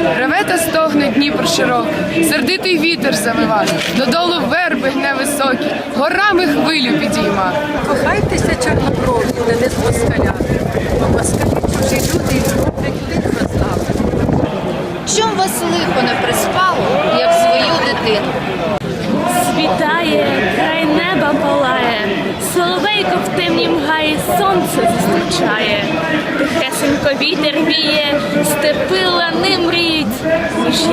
Реве та стогне Дніпр широкий, сердитий вітер завива, додолу верби гне високі, горами хвилю підійма. Кохайтеся чорноброві, та не з москалями, бо москалі чужі люди і зроблять лихо з. Чом вас лихо не приспало, як свою дитину? Світає, край неба палає, соловейко в темнім гаї сонце зустрічає, тихесенько вітер віє, степи Ich